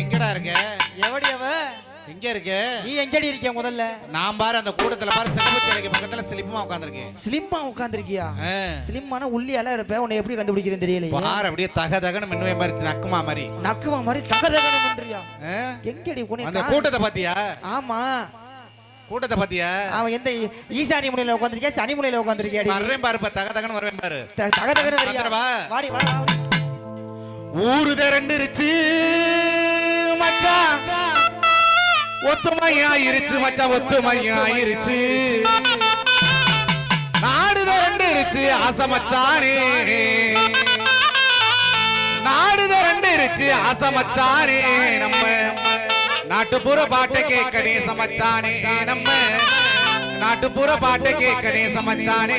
எங்கடா இருக்க? எவடி அவ? எங்க இருக்க? நீ எங்கடி இருக்கிய முதல்ல? நான் பாரு அந்த கூட்டத்துல பாரு சிலம்பு சிலைக்கு பக்கத்துல சிலிப்பமா உட்காந்துருக்கேன் ஸ்லிம்மா உட்காந்துருக்கியா? ஸ்லிம்மான உள்ளியால இருப்ப? உன்னை எப்படி கண்டுபிடிக்கிறேன்னு தெரியலையே. பாரு அப்படியே தக தகன்னு மின்னுவே மாதிரி நக்குமா மாதிரி. நக்குமா மாதிரி ஆ? எங்கடி அந்த கூட்டத்தை பாத்தியா? ஆமா. கூட்டத்தை பாத்தியா? அவன் எந்த ஈசானி முனையில உட்காந்துருக்கியா? சனி முனையில உட்காந்துருக்கியாடி? வர்றேன் பாரு தக தகன்னு வருவேன் பாரு. தகதகன வரியா? வந்துடவா? வாடி வா. ஊரு திரண்டுருச்சு மச்சான் ஒத்துமையாயிருச்சு மச்சான் ஒத்துமையாயிருச்சு. நாடு திரண்டுருச்சு ஆசை மச்சானே. நாடு திரண்டுருச்சு ஆசை மச்சானே. நம்ம நாட்டுப்புற பாட்டை கேட்கணே சமச்சானே நம்ம நாட்டுப்புற பாட்டை கேட்கணே சமச்சானே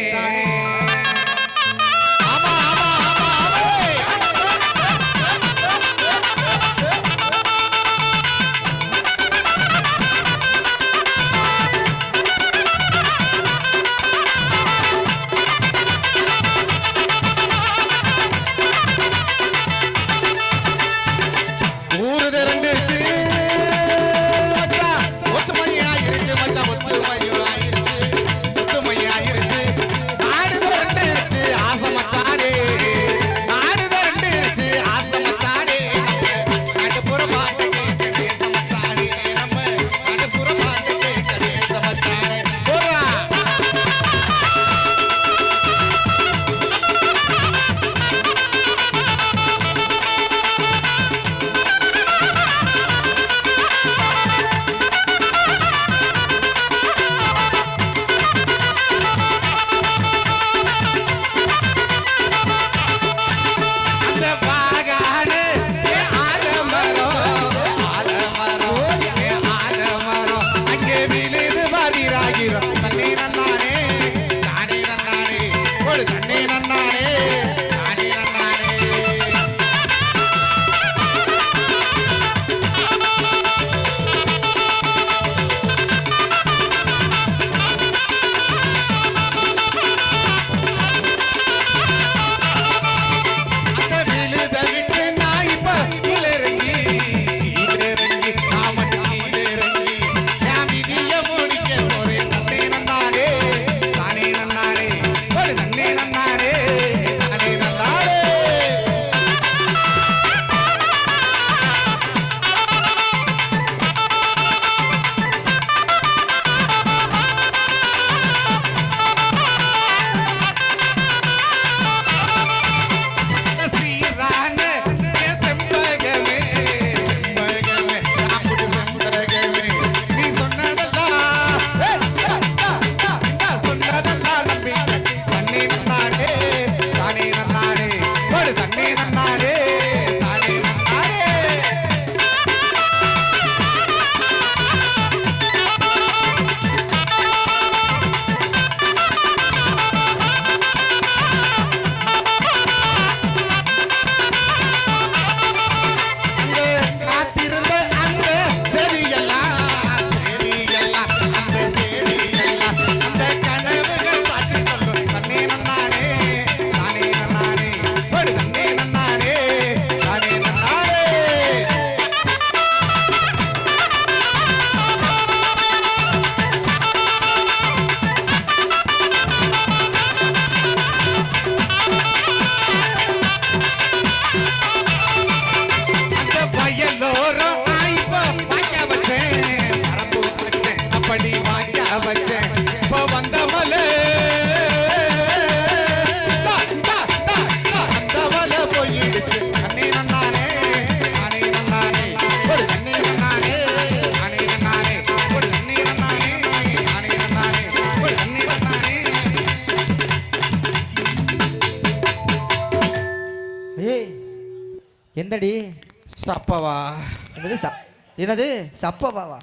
சப்பவாவா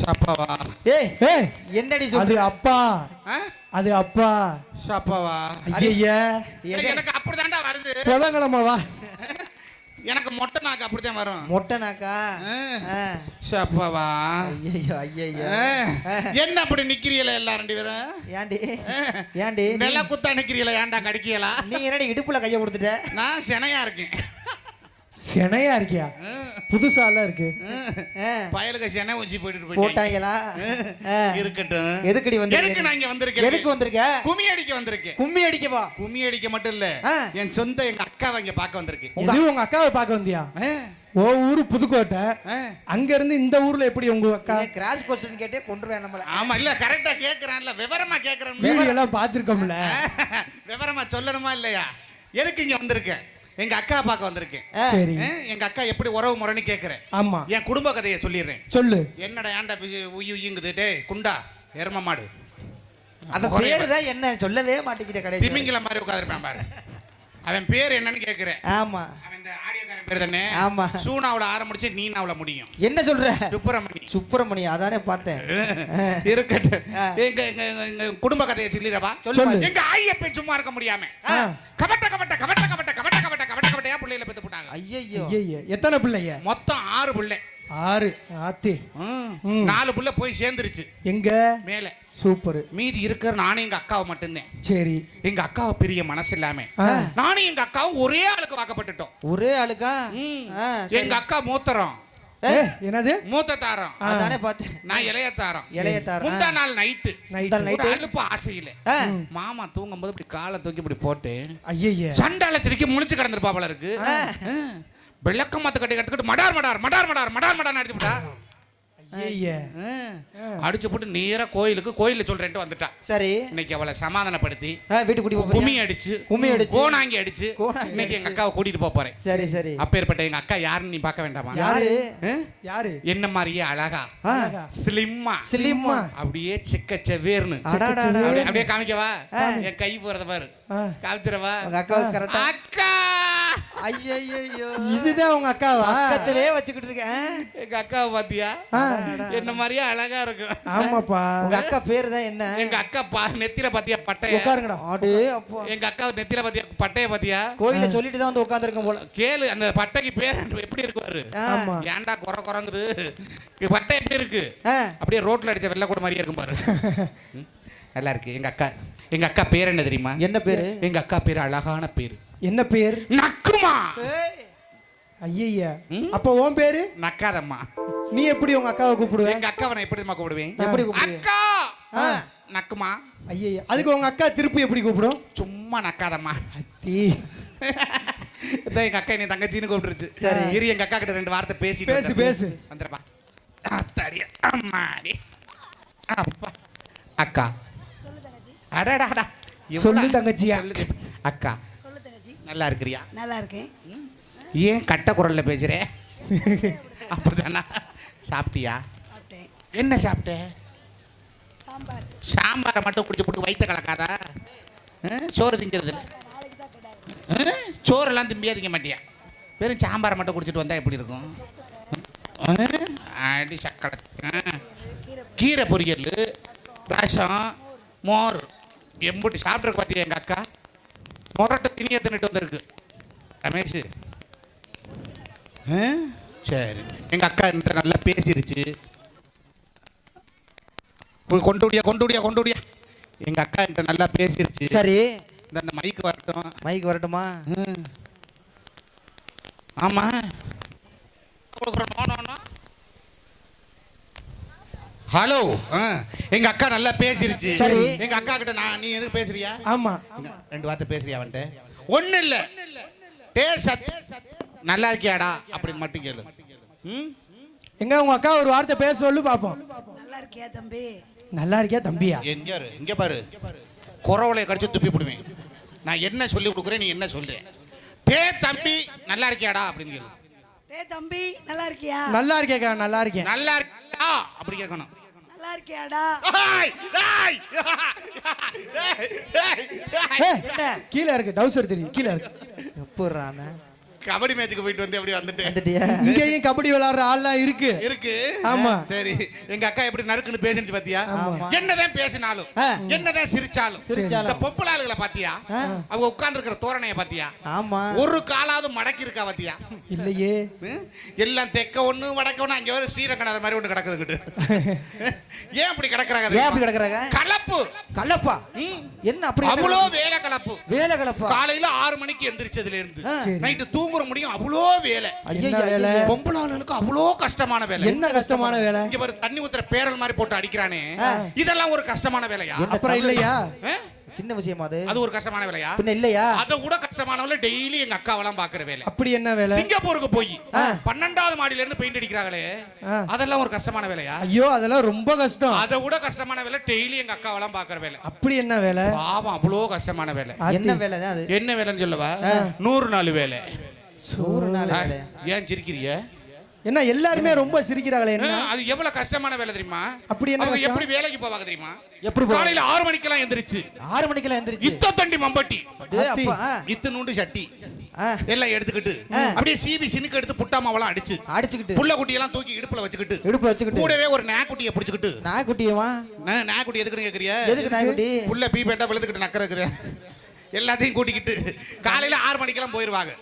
சப்பவா. ஏய் ஏய் என்னடி அது சொல்ற அப்பா. ஆ? அது அப்பா. சப்பவா. ஐயா எனக்கு அப்படிதான்டா வருது. புதன்கிழமை வா. எனக்கு மொட்டை நாக்கு அப்படித்தான் வரும். மொட்டைனாக்கா ஆ. சப்பவா. ஐயோ ஐயோ ஆ. என்ன அப்படி நிக்கிறீல எல்லாம் ரெண்டு பேரும்? ஏண்டி ஏண்டி நில குத்தா நிக்கிறீல ஏன்டா கடிக்கலா நீ என்னடி இடுப்புல கைய கொடுத்துட்ட? நான் செனையா இருக்கேன். சினையா இருக்கியா? புதுசாலாம் இருக்கு. பயலுக்கு ஊசி போட்டுட்டு போயிட்டாங்க. போட்டாங்களா. இருக்கட்டும். எதுக்குடி வந்து எதுக்கு நான் இங்க வந்திருக்கேன்? எதுக்கு வந்திருக்க? கும்மி அடிக்க வந்திருக்கேன். கும்மி அடிக்கவா கும்மி அடிக்க மட்டும் இல்ல. என் சொந்த எங்க அக்காவை இங்க பார்க்க வந்திருக்கேன். எது உங்க அக்காவை பார்க்க வந்தியா? ஆ, ஓ ஊரு புதுக்கோட்டை. ஆ. அங்க இருந்து இந்த ஊர்ல எப்படி உங்க அக்கா? கிராஸ் கொஸ்டின் கேட்டே கொண்டுருவேன் நம்மள. ஆமா இல்ல கரெக்டா கேக்குறான்ல. விவரமா கேக்குறேன். வீடியோ எல்லாம் பார்த்திருக்கோம்ல. விவரமா சொல்லணுமா இல்லையா? எதுக்கு இங்க வந்திருக்கேன் எங்க அக்கா பார்க்க வந்திருக்கேன். சரி. எங்க அக்கா எப்படி உறவு முறைன்னு கேக்குறேன். ஆமா. என் குடும்ப கதையை சொல்லிடுறேன். சொல்லு. என்னடா ஏன்டா உயி உயிங்குது டேய் குண்டா எரும மாடு. அந்த பேரு தான் என்ன சொல்லவே மாட்டேங்கிட்ட கடைசி. திமிங்கில மாதிரி உட்காந்துருப்பான் பாரு. அவன் பேர் என்னன்னு கேக்குறேன். ஆமா. அவன் இந்த ஆடியோக்காரன் பேர் தானே? ஆமா. சூனாவுல ஆரம்பிச்சு நீனாவுல முடியும். என்ன சொல்ற? சுப்பிரமணி. சுப்பிரமணியம் அதானே பார்த்தேன். இருக்கட்டும். எங்க எங்க குடும்ப கதையை சொல்லிடவா? சொல்லு. எங்க ஆயப்பை சும்மா இருக்க முடியாம. கபட்ட கபட்ட கபட்ட கபட்டையா பிள்ளைகளை பெத்து போட்டாங்க? ஐயோ எத்தனை பிள்ளைங்க? மொத்தம் ஆறு பிள்ளை. ஆறு. ஆத்தி. நாலு புள்ள போய் சேர்ந்துருச்சு. எங்க? மேல. சூப்பர். மீதி இருக்கிற நானும் எங்க அக்காவை மட்டும்தான். சரி. எங்க அக்காவை பிரிய மனசு இல்லாம. நானும் எங்க அக்காவும் ஒரே ஆளுக்கு வாக்கப்பட்டுட்டோம். ஒரே ஆளுக்கா. எங்க அக்கா மூத்தரம். என்னது? மூத்த தாரம். அதானே பார்த்தேன். நான் இளைய தாரம். இளைய தாரம். முந்தா நாள் நைட்டு. நைட்டு. night. ஒரு அலுப்பு ஆசையில. மாமா தூங்கும்போது இப்படி காலை தூக்கி இப்படி போட்டு ஐயய்ய சண்டால சிரிக்கி முழிச்சு கிடந்திருப்பா போல இருக்கு. விளக்க மாத்த கட்டி கட்டுக்கிட்டு மடார் மடார் மடார் மடார் மடார் மடார் அடிச்சு விட்டா. அடிச்சு போட்டு நேரா கோயிலுக்கு கோயில்ல சொல்றேன்ட்டு வந்துட்டா. சரி. இன்னைக்கு அவளை சமாதானப்படுத்தி ஆ, வீட்டுக்கு கூட்டி கும்மி? அடிச்சு கும்மி அடிச்சு. கோணாங்கி அடிச்சு இன்னைக்கு எங்க அக்காவை கூட்டிட்டு போப் போறேன். சரி சரி. அப்பேற்பட்ட எங்க அக்கா யாருன்னு நீ பார்க்க வேண்டாமா? யாரு? யாரு? என்ன மாதிரியே அழகா. ஸ்லிம்மா. சிலிம்மா அப்படியே சிக்க செவேர்னு. அப்படியே- காமிக்கவா? என் கை போறத பாரு. காமிச்சிடவா? உங்க அக்காவுக்கு கரெக்டா அக்கா! ஐயோ இதுதான் உங்க அக்காவா? பக்கத்திலே வச்சுக்கிட்டு இருக்கேன். எங்க அக்காவை பாத்தியா. என்ன மாதிரியே அழகா இருக்கும். ஆமாப்பா. உங்க அக்கா பேரு தான் என்ன? எங்க அக்கா பா நெத்தியில பாத்தியா பட்டைய? உட்காருங்கடா. ஆடு அப்பா. எங்க அக்கா நெத்தியில பாத்தியா பட்டைய பாத்தியா? கோயில சொல்லிட்டு தான் வந்து உட்காந்துருக்கேன் போல. கேளு அந்த பட்டைக்கு பேர் எப்படி இருக்கு பாரு ஆ, ஆமா. ஏன்டா குறை குறைங்குது? பட்டை எப்படி இருக்கு? அப்படியே ரோட்ல அடிச்ச வெள்ளை கூட மாதிரியே இருக்கும் பாரு. நல்லா இருக்கு எங்க அக்கா எங்க அக்கா பேர் என்ன தெரியுமா? என்ன பேரு? எங்க அக்கா பேர் அழகான பேர். என்ன பேர்? நக்குமா? ம். அப்ப உன் பேரு? நக்காதம்மா. நீ எப்படி உங்க அக்காவை கூப்பிடுவ? எங்க அக்காவை நான் எப்படி தெரியுமா கூப்பிடுவேன்? எப்படி? அக்கா. நக்குமா? ஐயய்ய. அதுக்கு உங்க அக்கா திருப்பி எப்படி கூப்பிடும்? சும்மா நக்காதம்மா. அத்தி. இதான் எங்க அக்கா என்னை தங்கச்சின்னு கூப்பிட்டுருச்சு. சரி. இரு எங்க அக்கா கிட்ட ரெண்டு வார்த்தை பேசி பேசு, பேசு. வந்துடுப்பா அத்தாடி அம்மாடி. அப்பா. அக்கா அடடாடா சொல்லு தங்கச்சியா. அக்கா சொல்லு தங்கச்சி. நல்லா இருக்கிறியா? நல்லா இருக்கேன் ஏன் கட்ட குரல்ல பேசுறே? அப்படிதானா? சாப்பிட்டியா? சாப்பிட்டேன். என்ன சாப்பிட்ட? சாம்பார். சாம்பாரை மட்டும் குடிச்சு போட்டு வயிற்ற கலக்காதா? சோறு திங்கிறது? சோறெல்லாம் திம்பியா திங்க மாட்டியா? வெறும் சாம்பாரை மட்டும் குடிச்சிட்டு வந்தா எப்படி இருக்கும்? அடி சக்கடை ஆ. கீரை பொரியல் ரசம் மோர். எம்புட்டி சாப்பிட்ருக்கு பார்த்தியா எங்கள் அக்கா? முரட்டை திணியை தின்னுட்டு வந்திருக்கு. ரமேஷ்? சரி. எங்கள் அக்கா என்கிட்ட நல்லா பேசிருச்சு. போய் கொண்டு விடியா கொண்டு விடியா கொண்டு விடியா எங்கள் அக்கா என்கிட்ட நல்லா பேசிருச்சு. சரி. இந்த அந்த மைக்கு வரட்டும். மைக்கு வரட்டுமா? ம். ஆமா கொடுக்குறோம் நோ, நோ, நோ. ஹலோ ஆ, எங்க அக்கா நல்லா பேசிருச்சு. சரி. எங்க அக்கா கிட்ட நான் நீ எதுக்கு பேசுறியா? ஆமா. ரெண்டு வார்த்தை பேசுறியா அவன்கிட்ட? ஒண்ணு இல்ல. டேசத் நல்லா இருக்கியாடா? அப்படின்னு மட்டும் கேளு. ம்? எங்க உங்க அக்கா ஒரு வார்த்தை பேச சொல்லு பாப்போம். நல்லா இருக்கியா தம்பி? நல்லா இருக்கியா தம்பியா? எங்க இங்க பாரு. குறவளைய கடிச்சு துப்பி போடுவேன். நான் என்ன சொல்லி கொடுக்குறேன் நீ என்ன சொல்ற டே தம்பி நல்லா இருக்கியாடா? அப்படின்னு கேளு. டேய் தம்பி நல்லா இருக்கியா? நல்லா இருக்கேக்கா நல்லா இருக்கேன். நல்லா இருக்கியா? அப்படி கேட்கணும். நல்லா இருக்கியாடா? கீழே இருக்கு டவுசர் தெரியும் கீழே இருக்கு எப்போ கபடி மேட்சுக்கு போயிட்டு வந்து எப்படி வந்துட்டு இங்கேயும் கபடி விளையாடுற ஆள்லாம் இருக்கு இருக்கு ஆமா. சரி எங்க அக்கா எப்படி நறுக்குன்னு பேசிச்சு பாத்தியா. என்னதான் பேசினாலும். என்னதான் சிரிச்சாலும் சிரிச்சாலும். இந்த பொம்பளை ஆளுகளை பாத்தியா. அவங்க உட்கார்ந்து இருக்கிற தோரணைய பாத்தியா ஆமா ஒரு காலாவது மடக்கி இருக்கா பாத்தியா இல்லையே? எல்லாம் தெக்க ஒண்ணு வடக்க ஒண்ணு அங்க ஒரு ஸ்ரீரங்கநாதர் மாதிரி ஒண்ணு கிடக்குதுங்கிட்டு ஏன் அப்படி கிடக்குறாங்க ஏன் அப்படி? கிடக்குறாங்க கலப்பு கல்லப்பா ம். என்ன அப்படி அவ்வளோ வேலை கலப்பு. வேலை கலப்பா? காலையில ஆறு மணிக்கு எந்திரிச்சதுல இருந்து. நைட்டு தூங்குற முடியும் அவ்வளோ வேலை. வேலை? பொம்பளை ஆளுகளுக்கு அவ்வளோ கஷ்டமான வேலை. என்ன கஷ்டமான வேலை? இங்க பாரு தண்ணி ஊத்துற பேரல் மாதிரி போட்டு அடிக்கிறானே. இதெல்லாம் ஒரு கஷ்டமான வேலையா? அப்புறம் இல்லையா? சின்ன விஷயமா அது. அது ஒரு கஷ்டமான வேலையா? பின்ன இல்லையா? அதை விட கஷ்டமான வேலை டெய்லி எங்க அக்காவெல்லாம் பாக்குற வேலை. அப்படி என்ன வேலை? சிங்கப்பூருக்கு போய். பன்னெண்டாவது மாடியில இருந்து பெயிண்ட் அடிக்கிறாங்களே. அதெல்லாம் ஒரு கஷ்டமான வேலையா? ஐயோ அதெல்லாம் ரொம்ப கஷ்டம். அதை விட கஷ்டமான வேலை டெய்லி எங்க அக்காவெல்லாம் பாக்குற வேலை. அப்படி என்ன வேலை? பாவம் அவ்வளோ கஷ்டமான வேலை. என்ன வேலை தான் அது? என்ன வேலைன்னு சொல்லவா? நூறு நாள் வேலை. ஒரு நாள் ஏன் சிரிக்கிறீங்க? என்ன எல்லாருமே ரொம்ப சிரிக்கிறாங்களே என்ன அது எவ்வளவு கஷ்டமான வேலை தெரியுமா? அப்படி என்ன அவங்க? எப்படி வேலைக்கு போவாங்க தெரியுமா? எப்படி? காலையில ஆறு மணிக்கெல்லாம் எந்திரிச்சு. ஆறு மணிக்கெல்லாம் எந்திரிச்சு. இத்த தண்டி மம்பட்டி. இத்து நூண்டு சட்டி. எல்லாம் எடுத்துக்கிட்டு அப்படியே சீவி சினுக்கு எடுத்து புட்டாமாவெல்லாம் அடிச்சு அடிச்சுக்கிட்டு. புள்ள குட்டியெல்லாம் தூக்கி இடுப்புல வச்சுக்கிட்டு இடுப்பு வச்சுக்கிட்டு. கூடவே ஒரு நாய்க்குட்டியை பிடிச்சுக்கிட்டு. நாய்க்குட்டியவா? நா- நாய்க்குட்டி எதுக்குன்னு கேக்குறியா? எதுக்கு நாய்க்குட்டி? புள்ள பீ பேண்டா விழுதுகிட்டு நக்கறக்குது. எல்லாத்தையும் கூட்டிக்கிட்டு காலையில ஆறு மணிக்கெல்லாம் போயிருவாங்க.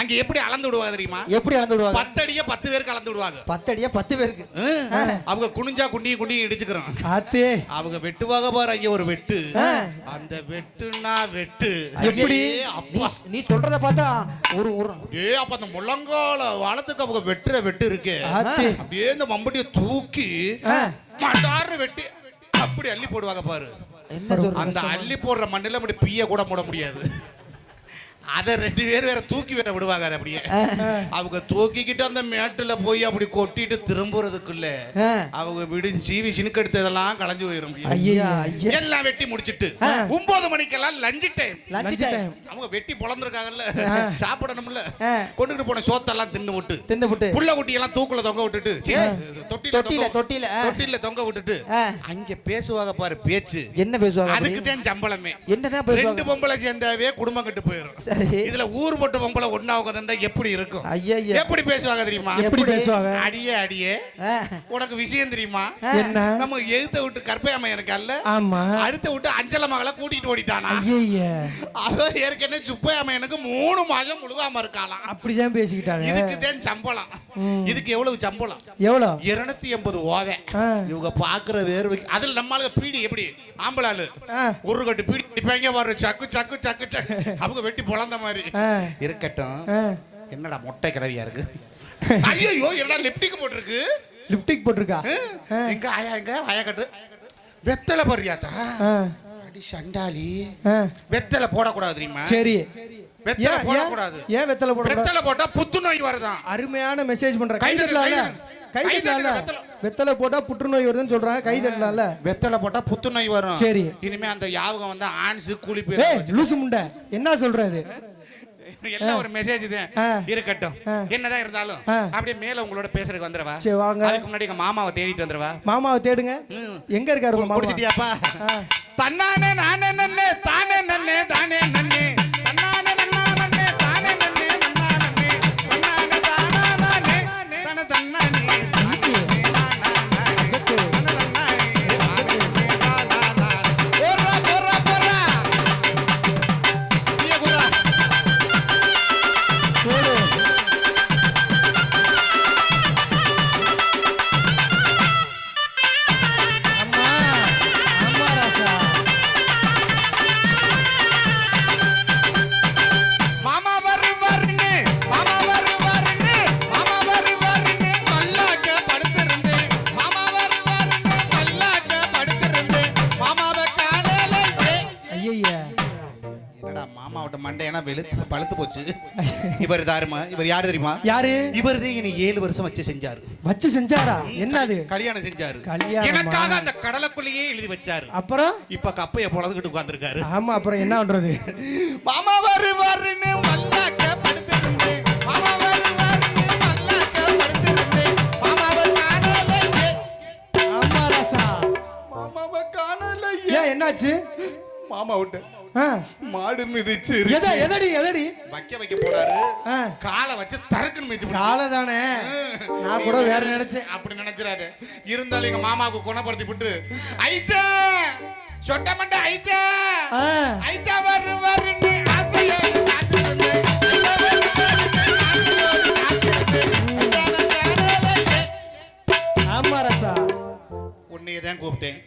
அங்க எப்படி அளந்து விடுவாங்க தெரியுமா? எப்படி அளந்து விடுவாங்க பத்து அடிய பத்து பேருக்கு அளந்து விடுவாங்க பத்து அடியா பத்து பேருக்கு அவங்க குனிஞ்சா குண்டியும் குண்டியும் இடிச்சுக்கிறோம். ஆத்தே. அவங்க வெட்டுவாக பாரு அங்க ஒரு வெட்டு. அந்த வெட்டுனா வெட்டு. எப்படி? நீ சொல்றத பார்த்தா ஒரு ஒரு ஏ அப்ப அந்த முழங்கால வளத்துக்கு அவங்க வெட்டுற வெட்டு இருக்கு. அப்படியே இந்த மம்பட்டியை தூக்கி மட்டார்னு வெட்டி அப்படி அள்ளி போடுவாங்க பாரு. அந்த அள்ளி போடுற மண்ணில் அப்படி பீய கூட மூட முடியாது. அதை ரெண்டு பேர் வேற தூக்கி வேற விடுவாங்க அப்படியே. அவங்க தூக்கிக்கிட்டு அந்த மேட்டுல போய் அப்படி கொட்டிட்டு திரும்புறதுக்குள்ள. அவங்க விடு சீவி சினுக்கு எடுத்ததெல்லாம் களைஞ்சு போயிடும் ஐயா ஐயா. எல்லாம் வெட்டி முடிச்சிட்டு. ஒன்பது மணிக்கெல்லாம் லஞ்சு டைம் அவங்க வெட்டி பொழந்திருக்காங்கல்ல சாப்பிடணும்ல. ஆ. கொண்டுகிட்டு போன சோத்தெல்லாம் தின்னு விட்டு. தின்னு புட்டு புள்ள குட்டியெல்லாம் தூக்குல தொங்க விட்டுட்டு. தொட்டில தொட்டில, தொங்க- தொட்டில, தொங்க விட்டுட்டு. அங்க பேசுவாங்க பாரு பேச்சு. என்ன பேசுவாங்க அதுக்கு? தான் சம்பளமே. என்னதான் ரெண்டு பொம்பளை சேர்ந்தாவே குடும்பம் கெட்டு போயிடும் சரி. இதுல ஊர் மட்டும் பொம்பளை ஒண்ணா உட்காந்தா எப்படி இருக்கும்? ஐயா எப்படி பேசுவாங்க தெரியுமா? எப்படி? பேசுவாங்க? அடியே அடியே. உனக்கு விஷயம் தெரியுமா? என்ன? நம்ம எழுத்த விட்டு கற்பையாம எனக்கு அல்ல. ஆமா. அடுத்த விட்டு அஞ்சல மகளை கூட்டிட்டு ஓடிட்டானா? ஐய அவன் ஏற்கனவே சுப்பையாம எனக்கு மூணு மாசம் முழுகாம இருக்காளாம். அப்படிதான் பேசிக்கிட்டாங்க. இதுக்கு தான் சம்பளம். இதுக்கு எவ்வளவு சம்பளம்? எவ்வளோ? இருநூத்தி எண்பது ஓவை. இவங்க பாக்குற வேர்வைக்கு அதுல நம்மளுக்கு பீடி எப்படி? ஆம்பளாளு. ஒரு கட்டு பீடி அடிப்பாங்க பாரு சக்கு சக்கு சக்கு சக்கு. அவங்க வெட்டி பொழந்த மாதிரி. இருக்கட்டும். என்னடா மொட்டை கிளவியா இருக்கு? ஐயோ என்னடா லிப்டிக் போட்டிருக்கு? லிப்டிக் போட்டிருக்கா? எங்க ஆயா எங்க? ஆயா கட்டு. வெத்தலை பறியாத்தா? ஆ. அடி சண்டாளி. ஆ. வெத்தலை போடக்கூடாது தெரியுமா? சரி. வெத்தலை போடக்கூடாது ஏன் ஏன் வெத்தலை போட வெத்தலை போட்டா புத்துநோய் வருதான். அருமையான மெசேஜ் பண்ற. கை கை தட்டு, தட்டலாம்ல வெத்தலை. போட்டா புற்றுநோய் வருதுன்னு சொல்றாங்க. கை தட்டலாம்ல வெத்தலை போட்டா புத்துநோய் வரும். சரி. இனிமே அந்த யாவகம் வந்து ஆன்ஸ் போய் லூசு முண்டை. என்ன சொல்றது எல்லாம் ஒரு மெசேஜ் ஆ. இருக்கட்டும். என்னதான் இருந்தாலும். அப்படியே மேல உங்களோட பேசுறதுக்கு வந்துடவா? சரி வாங்க. அதுக்கு முன்னாடி எங்க மாமாவை தேடிட்டு வந்துடவா? மாமாவை தேடுங்க. எங்க இருக்காரு ஆ. தன்னானே நானே நன்னே தானே நன்னே தானே நன்னே. இவர் தாருமா? இவர் யாரு தெரியுமா? யாரு? இவர் இனி ஏழு வருஷம் வச்சு செஞ்சாரு. வச்சு செஞ்சாரா? என்னது? கல்யாணம் செஞ்சாரு. கல்யாணமா? எனக்காக அந்த கடலுக்குள்ளேயே எழுதி வச்சாரு. அப்புறம்? இப்ப கப்பைய பொழந்துகிட்டு உட்கார்ந்திருக்காரு. ஆமா அப்புறம் என்ன பண்றது? மாமா மல்லாக்க மாமா வருவாருன்னு மல்லாக்க படுத்திருந்து மாமாவை காணலையே. ஆமா ராசா மாமாவை காணலையே. ஏன் என்னாச்சு? மாமா விட்டு. மாடு மிதிச்சு எத எதடி எதடி? வைக்க வைக்க போறாரு. காலை வச்சு தரக்குன்னு மிதிச்சு. காலை தானே நான் கூட வேற நினைச்சேன். அப்படி நினைச்சிடாத. இருந்தாலும் எங்க மாமாவுக்கு குணப்படுத்தி விட்டு ஐத்த! சொட்ட மண்ட ஐத்த. ஐத்த வரு வருன்னு காத்திருந்தேன். ஐயா நான் காணலையே. ஆமா ராசா உன்னை தான் கூப்பிட்டேன்.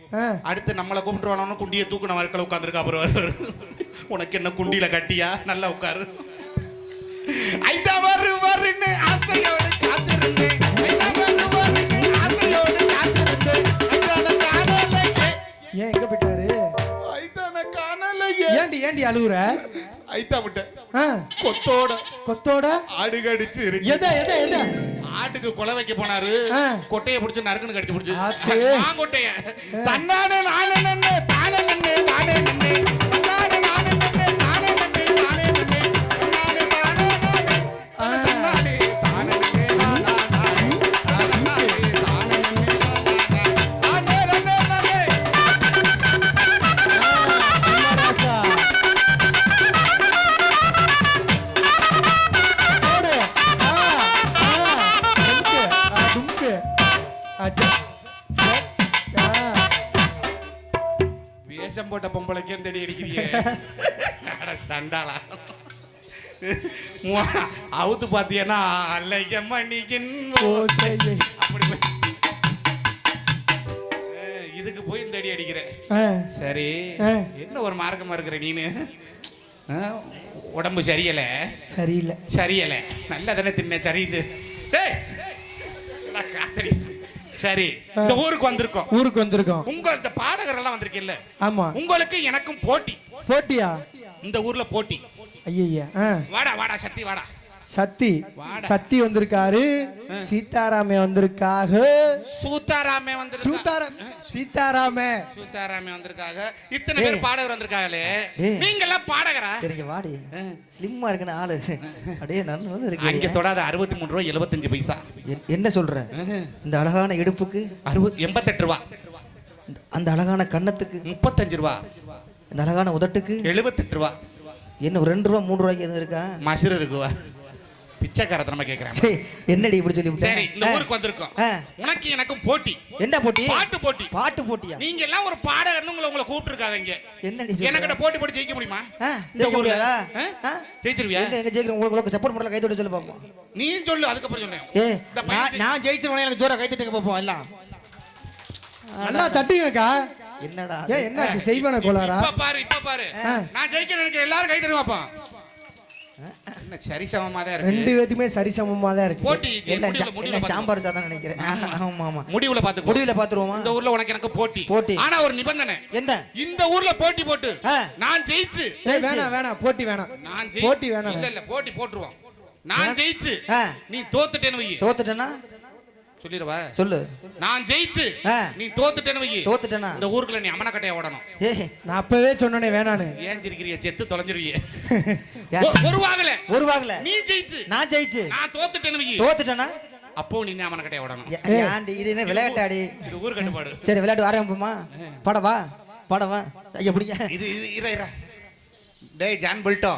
அடுத்து நம்மளை கூப்பிட்டுருவானு குண்டியை தூக்குன வர்க்கில் உட்காந்துருக்கா அப்புறம். உனக்கு என்ன குண்டியில கட்டியா? நல்லா உட்காரு. காத்திருந்தேன். ஐயா வருவாருன்னு ஆசையோடு காத்திருந்தேன். ஏன் எங்க போயிட்டாரு? ஐதான காணலையே. ஏண்டி ஏண்டி அழுகுற ஐத்தா விட்ட. கொத்தோட. கொத்தோட? ஆடு கடிச்சு இருக்கு. எத எத எத? ஆட்டுக்கு கொலை வைக்க போனாரு. கொட்டைய பிடிச்சு நறுக்குன்னு கடிச்சு பிடிச்சு. மாங்கொட்டைய தன்னானே நானே தானே நன்னே தானே வேஷம் போட்ட பொம்பளைக்கே தேடி அடிக்கிறீங்க. அட சண்டாளா. அவுத்து பாத்தியன்னா அல்லையம்மா நீக்கின் ஓசையை. அப்படி இதுக்கு போய் இந்த அடி அடிக்கிற. ஆ. சரி. என்ன ஒரு மார்க்கமா இருக்கிற நீனு? உடம்பு சரியல? சரியில்லை. சரியல. நல்லா தானே தின்ன சரியுது டேய் சரி இந்த ஊருக்கு வந்திருக்கோம். ஊருக்கு வந்திருக்கோம். உங்க இந்த பாடகர் எல்லாம் வந்திருக்கீல்ல. ஆமா. உங்களுக்கு எனக்கும் போட்டி. போட்டியா? இந்த ஊர்ல போட்டி. ஐயா வாடா வாடா சக்தி வாடா. சத்தி. சத்தி வந்திருக்காரு. சீதாராமே வந்திருக்காக. சூத்தாராமே வந்து சூதாரம். சீதாராமே சூத்தாராமே வந்திருக்காங்க இத்தனை பேர். பாடகர் வந்திருக்காங்களே. நீங்க எல்லாம் பாடகரா? சரிங்க வாடி. ஸ்லிம்மா இருக்குன்னு ஆளு. அப்படியே நல்ல வந்து அங்க இருக்கு தொடாத அறுபத்தி மூணு ரூபா எழுபத்தஞ்சு பைசா. என்- என்ன சொல்ற? இந்த அழகான இடுப்புக்கு? அறுபது எண்பத்தெட்டு ரூபா. இந்த- அந்த அழகான கன்னத்துக்கு? முப்பத்தஞ்சு ரூபா. இந்த அழகான உதட்டுக்கு? எழுபத்தெட்டு ரூபா. என்ன ஒரு ரெண்டு ரூபா மூணு ரூபாய்க்கு எதுவும் இருக்கா? மசுறு இருக்குவா? பிச்சைக்காரத்தனமா கேக்குறேன். ஹே, என்னடி இப்படி சொல்லி சரி இந்த? ஊருக்கு வந்திருக்கோம். உனக்கு எனக்கும் போட்டி. என்ன போட்டி? பாட்டு போட்டி. பாட்டு போட்டியா? நீங்க எல்லாம் ஒரு பாடகர்னு உங்களை உங்களை கூப்பிட்டு இருக்காங்க இங்க. என்ன நீ சொல்ற? எனக்கிட்ட போட்டி போட்டு ஜெயிக்க முடியுமா? ஜெயிக்க ஊர்ல. முடியாதா? ஜெயிச்சிருவியா? எங்க எங்க ஜெயிக்கிறோம் உங்களுக்கு சப்போர்ட் பண்ணல கை தட்டி சொல்லி பார்ப்போம் நீ சொல்லு அதுக்கப்புறம் ஏ பையன் நான் ஜெயி- நான் ஜெயிச்சிருவேன் எனக்கு ஜோரா கை தட்டுங்க பார்ப்போம் எல்லாம். நல்லா தட்டுங்கக்கா. என்னடா ஏன் என்னாச்சு? செய்வன கோளாரா இப்ப பாரு இப்ப பாரு. நான் ஜெயிக்க நினைக்கிற எல்லாரும் கை தருவாப்பா என்ன சரிசமமா தான் ரெண்டு பேத்துக்குமே சரிசமமா தான் இருக்கு. போட்டி இது முடிவுல முடிவுல. சாம்பார் சாதம் நினைக்கிறேன். ஆமா ஆமா. முடிவுல பாத்துக்கோ முடிவுல பாத்துருவோமா இந்த ஊர்ல உனக்கு எனக்கு போட்டி. போட்டி. ஆனா ஒரு நிபந்தனை. என்ன இந்த ஊர்ல போட்டி போட்டு. ஆ. நான் ஜெயிச்சு. ஏய், வேணாம் வேணாம். போட்டி வேணாம். நான் ஜெயி- போட்டி வேணாம். இல்ல இல்ல போட்டி போட்டுருவோம். நான் ஜெயிச்சு. ஆ. நீ தோத்துட்டேன்னு வை தோத்துட்டேனா சொல்லிடுவா? சொல்லு. நான் ஜெயிச்சு ஆ. நீ தோத்துட்டேன்னு வை தோத்துட்டேனா? இந்த ஊருக்குள்ள நீ அம்மனக்கட்டைய ஓடணும். ஏ நான் அப்பவே சொன்னனே வேணான்னு. ஏன் சிரிக்கிறிய செத்து தொலைஞ்சிருவிய? ஒரு வாங்கல ஒரு வாங்கல நீ ஜெயிச்சு. நான் ஜெயிச்சு. நான் தோத்துட்டேன்னு வை தோத்துட்டேனா? அப்போ நீ அம்மனக்கட்டைய ஓடணும்? ஏ- ஏன்டி இது என்ன விளையாட்டாடி? இது ஊர் கட்டுப்பாடு. சரி விளையாட்டு ஆரம்பிப்போமா படவா? படவா? ஐயா பிடிங்க. இது இது இர இர. டேய் ஜான் பில்ட்டோ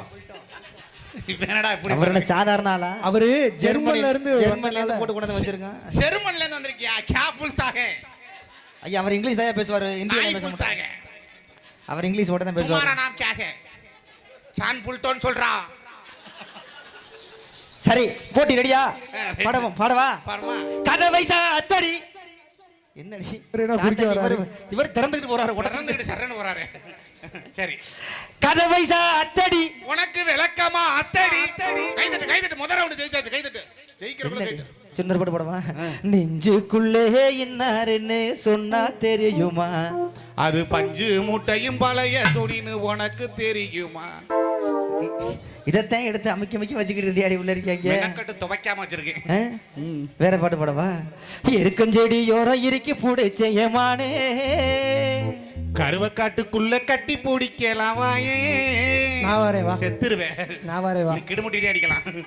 என்ன சாதாரண ஆளா? அவரு ஜெர்மன்ல இருந்து ஜெர்மன்ல போட்டு கொண்டு வச்சிருக்கான். ஜெர்மன்ல இருந்து வந்திருக்கியா? கே அவர் இங்கிலீஷ் பேசுவாரு? ஹிந்தி பேச மாட்டாங்க அவர் இங்கிலீஷ் மட்டும் தான் பேசுவார். நாம் கேக சான் புல்டோன் சொல்றா. சரி போட்டி ரெடியா? பாடவும் பாடவா இவர் திறந்துக்கிட்டு போறாரு உடனே திறந்துக்கிட்டு போறாரு. கதை வைசா அத்தடி. உனக்கு விளக்கமா அத்தடி. கைதட்டு கைதட்டு முதல் ரவுண்ட் ஜெயிச்சாச்சு கைதட்டு ஜெயிக்கிறவங்கள என்னடி? கைதட்டு சின்ன பாட்டு படவா? நெஞ்சுக்குள்ளே இன்னாருன்னு சொன்னா தெரியுமா? அது பஞ்சு மூட்டையும் பழைய துணின்னு உனக்கு தெரியுமா? இதைத்தான் எடுத்து அமைக்க அமைக்க வச்சுக்கிட்டு இருந்தியாடி உள்ள இருக்காங்க? மெனக்கட்டு துவைக்காம வச்சிருக்கேன்? வேற பாட்டு பாடவா? எருக்கஞ்செடியோரம் இறுக்கி பிடிச்ச ஏமானே கருவக்காட்டுக்குள்ள கட்டி பிடிக்கலாம் வாயே. நான் வரேன் வா. செத்துருவேன். நான் வரேன் வா. நீ கிடுமுட்டிலே அடிக்கலாம்.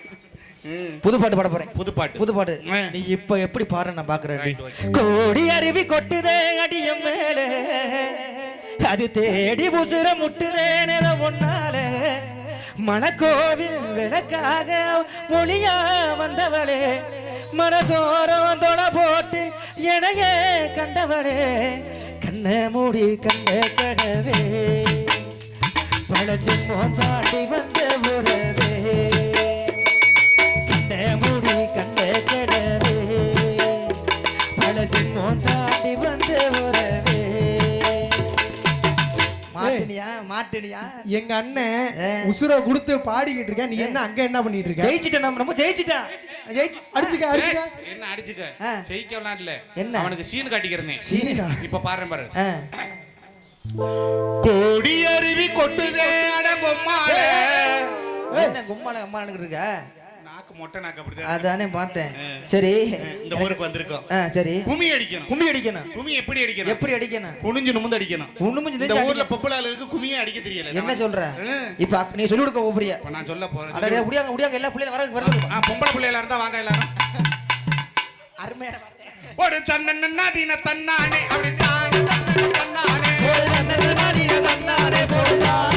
ம். புது பாட்டு பாட போறேன். புது பாட்டு. புது பாட்டு. ஆ. நீ இப்ப எப்படி பாரு நான் பாக்குறேன். கோடி அருவி கொட்டுதே அடியம் மேல. அது தேடி புசுர முட்டுதே நிற ஒன்னால. மணக்கோவில் விளக்காக ஒளியா வந்தவளே. மனசோரம் தொட போட்டு எனையே கண்டவளே. கண்ணை மூடி கண்ட கடவே. பல ஜென்மம் தாண்டி வந்த உறவே. கண்ணை மூடி கண்ட கடவே. பல ஜென்மம் தாண்டி வந்த பாட்டுனியா எங்க அண்ணன் உசுர கொடுத்து பாடிக்கிட்டு இருக்க நீ என்ன அங்க என்ன பண்ணிட்டு இருக்க? ஜெயிச்சிட்டேன் நம்ம நம்ம ஜெயிச்சிட்டான் ஜெயிச்சு அடிச்சுக்க அடிச்சுக்க. என்ன அடிச்சுக்க. ஜெயிக்கலாம் இல்ல. என்ன? அவனுக்கு சீன் காட்டிக்கிறேன். சீனா? இப்ப பாரு. பாரு. கோடி அருவி கொட்டுதே அட பொம்மாளே. என்ன கும்மால அம்மானுக்கு இருக்க? மொட்டை நாக்கு அப்படிதான் அதானே பார்த்தேன். சரி. இந்த ஊருக்கு வந்திருக்கோம். சரி. கும்மி அடிக்கணும். கும்மி அடிக்கணும். கும்மி எப்படி அடிக்கணும்? எப்படி அடிக்கணும்? குனிஞ்சு நிமிந்து அடிக்கணும். ஒண்ணுமே இந்த ஊர்ல பொம்பளாளுக்கு கும்மியே அடிக்க தெரியல. என்ன சொல்ற. இப்ப நீ சொல்லி கொடுக்க இப்ப நான் சொல்ல போறேன். அட முடியாங்க முடியாங்க எல்லா பிள்ளைங்க வர வர சொல்லுங்க. ஆ, பொம்பளை பிள்ளைகளா இருந்தா வாங்க எல்லாரும். அருமையான ஒரு தன்னன்னா தீன தன்னானே அப்படி தானே தன்னன. தன்னானே தன்னன்னா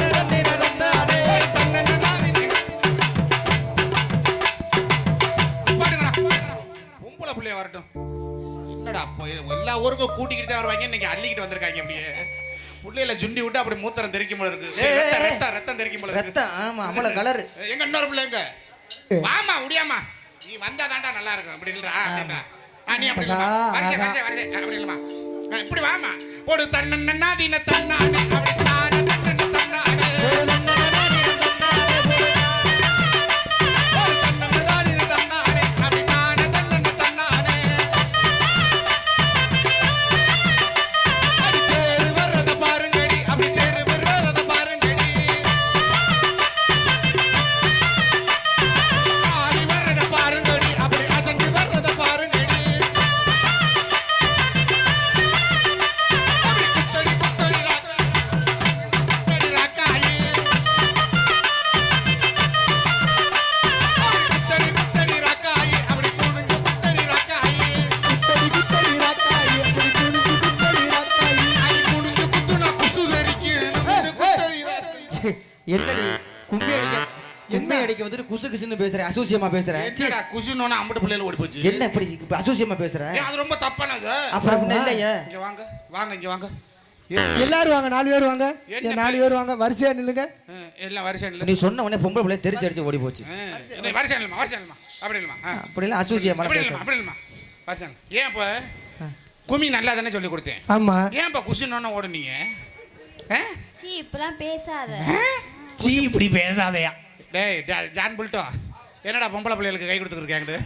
வரட்டும். என்னடா அப்போ எல்லா ஊருக்கும் கூட்டிக்கிட்டு தான் வருவாங்க இன்னைக்கு அள்ளிக்கிட்டு வந்திருக்காங்க அப்படியே புள்ளையில ஜுண்டி விட்டு அப்படி மூத்திரம் தெரிக்கும் போல இருக்கு. ரத்தம். ரத்தம் ரத்தம் தெரிக்கும் போல இருக்கு. ரத்தம் ஆமா அவ்வளவு கலர் எங்க இன்னொரு பிள்ளை எங்க? வாமா முடியாமா நீ வந்தா தாண்டா நல்லா இருக்கும். அப்படி இல்லடா நீ அப்படி இல்லமா வரிசை வரிசை வரிசை. அப்படி இல்லமா இப்படி வாமா போடு தன்னன்னா தீன தன்னானே. அசூசியமா பேசுறேன் என்னடா குசுனோன அம்பட்டு பிள்ளைல ஓடி போச்சு என்ன இப்படி இப்ப அசூசியமா பேசுறேன் அது ரொம்ப தப்பானது. அப்புறம் இல்லையே. இங்க வாங்க வாங்க இங்க வாங்க. எல்லாரும் வாங்க நாலு பேர் வாங்க. நாலு பேர் வாங்க வரிசையா நில்லுங்க. எல்லாம் வரிசை இல்ல நீ சொன்ன உடனே பொம்பளை பிள்ளை தெரிச்சு அடிச்சு ஓடி போச்சு. வரிசை இல்லமா வரிசை இல்லமா அப்படி இல்லமா ஆ. அப்படிலாம் அசூசியமா அப்படி இல்லமா அப்படி இல்லமா வரிசை இல்ல. ஏன் இப்ப கும்மி நல்லா தானே சொல்லி கொடுத்தேன். ஆமா. ஏன் இப்ப குசுனோன ஓடுனீங்க? ஆ? சீ இப்பெல்லாம் பேசாத. சீ இப்படி பேசாதயா. டேய் ஜான் புல்ட்டோ என்னடா பொம்பளை பிள்ளைகளுக்கு கை கொடுத்துருக்காங்க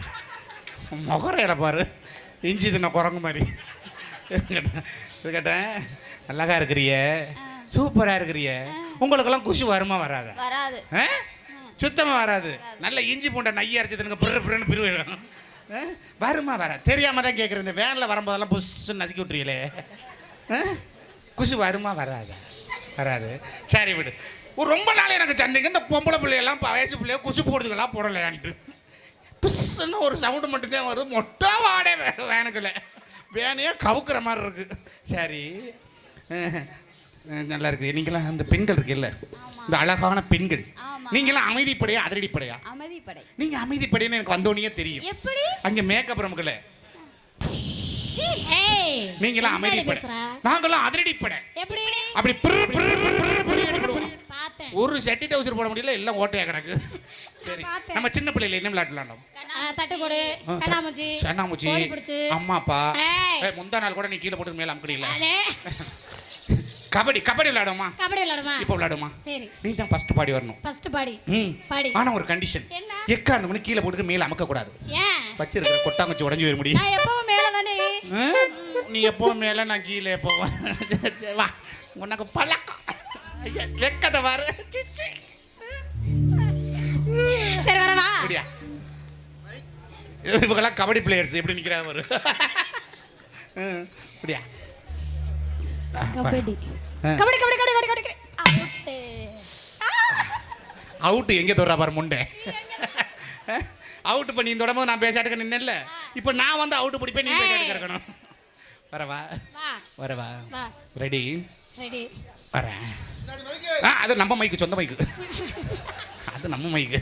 முகரையில பாரு. இஞ்சி தின்ன குரங்கு மாதிரி. கேட்டேன் அழகா இருக்கிறிய. சூப்பரா இருக்கிறிய. உங்களுக்கெல்லாம் குஷி வருமா வராதா? வராது. ஆ? சுத்தமா வராது. நல்ல இஞ்சி பூண்டை நைய அரைச்சி தினுங்க பிற பிறன்னு பிரிவிடும். வருமா வர தெரியாம தான் கேட்குறேன் இந்த வேனில் வரும்போதெல்லாம் புஷ்ஷுன்னு நசுக்கி விட்டுறீங்களே ஆ? குஷி வருமா வராதா? வராது. சரி விடு. ஒரு ரொம்ப நாள் எனக்கு சண்டைக்கு இந்த பொம்பளை பிள்ளையெல்லாம் வயசு பிள்ளைய குசு போடுறதுக்கெல்லாம் போடலையான்ட்டு. புஷ்ஷுன்னு ஒரு சவுண்டு மட்டும்தான் வருது. மொட்டை வாடே வே- வேனுக்குள்ள வேனையே கவுக்குற மாதிரி இருக்கு. சரி. நல்லா இருக்கு நீங்களாம் அந்த பெண்கள் இருக்குல்ல? இந்த அழகான பெண்கள். நீங்களாம் அமைதிப்படையா அதிரடிப்படையா? அமைதிப்படை. நீங்க அமைதிப்படைன்னு எனக்கு வந்தோடனே தெரியும். எப்படி? அங்க மேக்கப் ரமுக்கல சீ, நீங்களாம் அமைதிப்படை? நாங்களாம் அதிரடிப்படை. எப்படி? அப்படி ஒரு செட்டி டவுசர் போட முடியல எல்லாம் ஓட்டையா கிடக்கு. சரி. நம்ம சின்ன பிள்ளைல என்ன விளையாட்டு விளையாண்டோம் தட்டுக்கூடு கண்ணாமூச்சி. அம்மா அப்பா. முந்தா நாள் கூட நீ கீழே போட்டு மேல அமுக்கடியில கபடி கபடி விளையாடுமா கபடி விளையாடுமா இப்போ விளையாடுமா சரி. நீ தான் ஃபர்ஸ்ட் பாடி வரணும். ஃபர்ஸ்ட் பாடி. ம். பாடி. ஆனா ஒரு கண்டிஷன் என்ன? எக்காரணம் பண்ணி கீழே போட்டுட்டு மேல அமுக்க கூடாது ஏன்? வச்சிருக்கிற கொட்டாங்குச்சி உடஞ்சி வர முடியும். நான் எப்பவும் மேல தானே நீ எப்போ மேல நான் கீழே போவேன் வா. உனக்கு பழக்கம். ஐயா, வெக்கத்தை பாரு. சிச்சி. சரி வரவா அப்படியா? இவங்கெல்லாம் கபடி பிளேயர்ஸ் எப்படி நிக்கிறாங்க பாரு. ம், அப்படியா? கபடி. கபடி கபடி கபடி கபடி கபடி. அவுட்டு அவுட்டு எங்கே தொடரா பாரு முண்டை. அவுட் பண்ணி இந்த உடம்பு நான் பேசாட்டுக்க நின்னேன்ல. இப்போ நான் வந்து அவுட் பிடிப்பேன் நீ பேசாட்டுக்க இருக்கணும். வரவா வரவா ரெடி ரெடி வரேன் ஆ அது நம்ம மைக்கு சொந்த மைக்கு அது நம்ம மைக்கு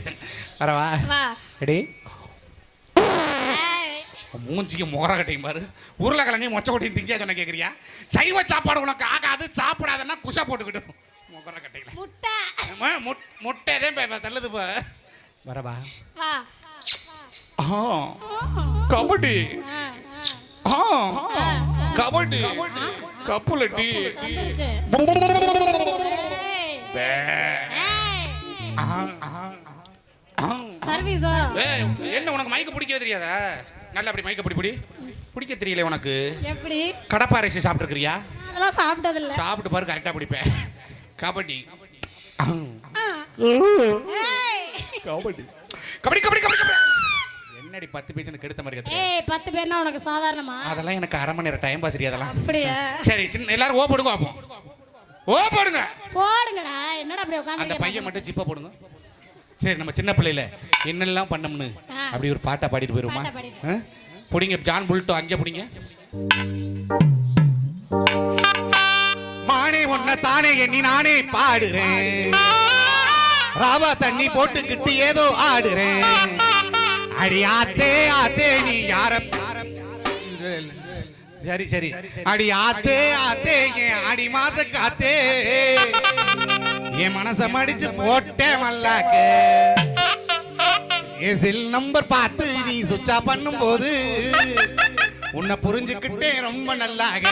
வரவா வா. ரெடி. மூஞ்சிக்கு முகர கட்டையும் பாரு. உருளைக்கிழங்கையும் மொச்ச கொட்டையும் திங்கியா சொன்ன கேட்குறியா சைவ சாப்பாடு உனக்கு ஆகாது சாப்பிடாதன்னா குஷா போட்டுக்கிட்டோம் முகர கட்டையில் முட்டை முட்டை தான் இப்போ தள்ளுது இப்போ. வரவா வா. ஆ. கபடி. கப்புலட்டி. என்ன உனக்கு மைக்க பிடிக்க தெரியாதா? நல்லா அப்படி மைக்க பிடி பிடி. பிடிக்க தெரியல உனக்கு. எப்படி? கடப்பா அரிசி சாப்பிட்டுருக்கிறியா? அதெல்லாம் சாப்பிட்டது இல்லை சாப்பிட்டு பாரு கரெக்டாக பிடிப்பேன். கபடி. கபடி கபடி கபடி கபடி. பின்னாடி பத்து பேஜ் கெடுத்த மாதிரி கத்துறேன். ஏய் பத்து பேர்னா உனக்கு சாதாரணமா? அதெல்லாம் எனக்கு அரை மணி நேரம் டைம் பாஸ் அதெல்லாம். அப்படியா? சரி சின்ன எல்லாரும் ஓ போடுங்க பார்ப்போம் ஓ போடுங்க. போடுங்கடா என்னடா அப்படி அந்த பையன் மட்டும் ஜிப்பா போடுங்க. சரி நம்ம சின்ன பிள்ளையில என்னெல்லாம் பண்ணோம்னு அப்படி ஒரு பாட்டை பாடிட்டு போயிருமா பாட்டா பாடிட்டு. புடிங்க ஜான் புல்ட்டோ அஞ்ச புடிங்க. மானே ஒன்ன தானே எண்ணி நானே பாடுறேன். ராவா தண்ணி போட்டுக்கிட்டு ஏதோ ஆடுறேன். அடி ஆத்தே ஆத்தே நீ யார சரி சரி. அடி ஆத்தே ஆத்தே ஏன் அடி மாச காத்தே. என் மனச மடிச்சு போட்டேன் மல்லாக்கு. என் செல் நம்பர் பார்த்து நீ சுவிட்ச் ஆஃப் பண்ணும் போது உன்னை புரிஞ்சுக்கிட்டே ரொம்ப நல்லாக.